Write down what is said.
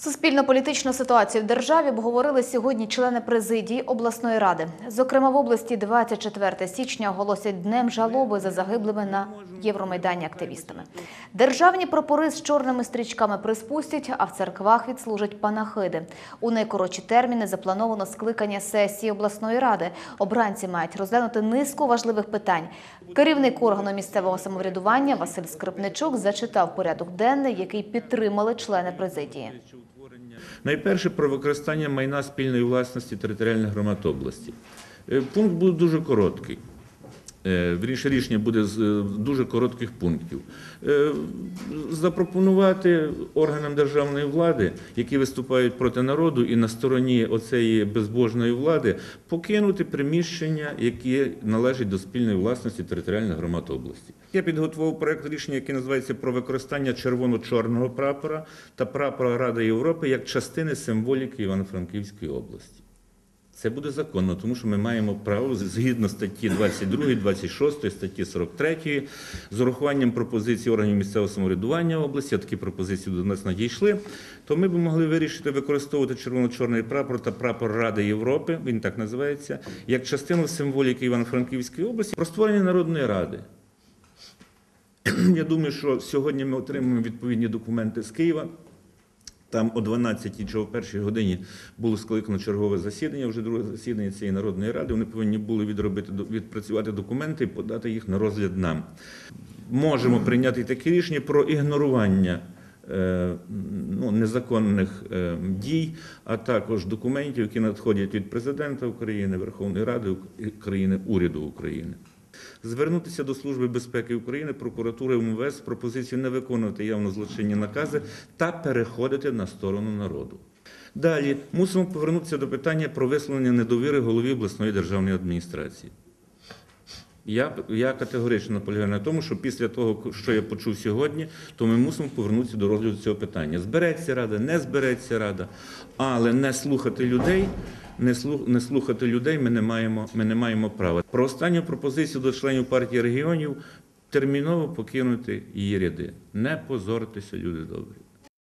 Суспільно-політичну ситуацію в державі обговорили сьогодні члени президії обласної ради. Зокрема, в області 24 січня оголосять днем жалоби за загиблими на Євромайдані активістами. Державні прапори з чорними стрічками приспустять, а в церквах відслужать панахиди. У найкоротші терміни заплановано скликання сесії обласної ради. Обранці мають розглянути низку важливих питань. Керівник органу місцевого самоврядування Василь Скрипничук зачитав порядок денний, який підтримали члени президії. Найперше про використання майна спільної власності територіальних громад області. Е, Пункт був дуже короткий. Е, Вірніше рішення буде з е, дуже коротких пунктів. Е, Запропонувати органам державної влади, які виступають проти народу і на стороні оцеї безбожної влади, покинути приміщення, які належать до спільної власності територіальних громад області. Я підготував проект рішення, який називається про використання червоно-чорного прапора та прапора Ради Європи як частини символіки Івано-Франківської області. Це буде законно, тому що ми маємо право згідно статті 22, 26, статті 43, з урахуванням пропозицій органів місцевого самоврядування області, такі пропозиції до нас надійшли, то ми б могли вирішити використовувати червоно-чорний прапор та прапор Ради Європи, він так називається, як частину символіки Івано-Франківської області про створення Народної ради. Я думаю, що сьогодні ми отримаємо відповідні документи з Києва. Там о 12 чи о першій годині було скликано чергове засідання, вже друге засідання цієї народної ради. Вони повинні були відробити відпрацювати документи і подати їх на розгляд нам. Можемо прийняти таке рішення про ігнорування е, ну, незаконних е, дій, а також документів, які надходять від президента України, Верховної Ради України, уряду України. Звернутися до Служби безпеки України, прокуратури МВС з пропозицією не виконувати явно злочинні накази та переходити на сторону народу. Далі мусимо повернутися до питання про висловлення недовіри голові обласної державної адміністрації. Я, я категорично наполягаю на тому, що після того, що я почув сьогодні, то ми мусимо повернутися до розгляду цього питання. Збереться рада, не збереться рада, але не слухати людей, не слухати людей ми не, маємо, ми не маємо права. Про останню пропозицію до членів партії регіонів терміново покинути її ряди. Не позоритися, люди добрі.